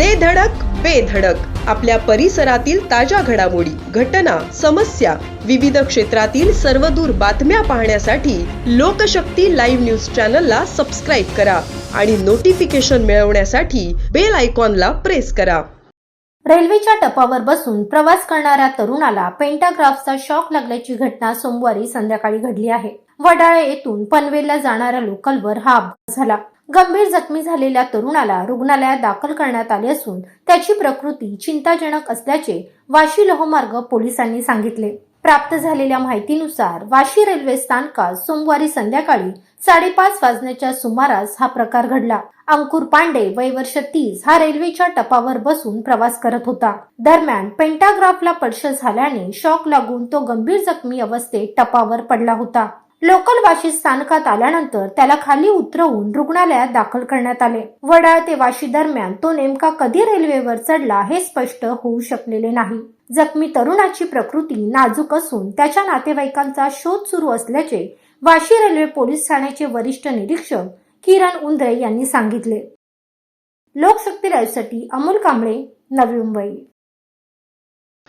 दे धडक बेधडक आपल्या परिसरातील ताज्या घडामोडी घटना समस्या विविध क्षेत्रातील सर्वदूर बातम्या पाहण्यासाठी लोकशक्ती लाईव्ह न्यूज चॅनलला सबस्क्राईब करा आणि नोटिफिकेशन मिळवण्यासाठी बेल आयकॉनला प्रेस करा. रेल्वेच्या टपावर बसून प्रवास करणाऱ्या तरुणाला पेंटाग्राफचा शॉक लागल्याची घटना सोमवारी संध्याकाळी घडली आहे. वडाळे येथून पनवेलला जाणाऱ्या लोकलवर हा अपघात झाला. गंभीर जखमी झालेल्या तरुणाला रुग्णालयात दाखल करण्यात आले असून त्याची प्रकृती चिंताजनक असल्याचे वाशी लोहमार्ग पोलिसांनी सांगितले. प्राप्त झालेल्या माहितीनुसार वाशी रेल्वे स्थानकात सोमवारी संध्याकाळी साडेपाच वाजण्याच्या सुमारास हा प्रकार घडला. अंकुर पांडे वय वर्ष तीस हा रेल्वेच्या टपावर बसून प्रवास करत होता. दरम्यान पेंटाग्राफला स्पर्श झाल्याने शॉक लागून तो गंभीर जखमी अवस्थेत टपावर पडला होता. लोकल वाशी स्थानकात आल्यानंतर त्याला खाली उतरवून रुग्णालयात दाखल करण्यात आले. वडाळ ते वाशी दरम्यान तो नेमका कधी रेल्वेवर चढला हे स्पष्ट होऊ शकलेले नाही. जखमी तरुणाची प्रकृती नाजूक असून त्याच्या नातेवाईकांचा शोध सुरू असल्याचे वाशी रेल्वे पोलीस ठाण्याचे वरिष्ठ निरीक्षक किरण उंद्रे यांनी सांगितले. लोकशक्ती लाईव्हसाठी अमोल कांबळे नवी मुंबई.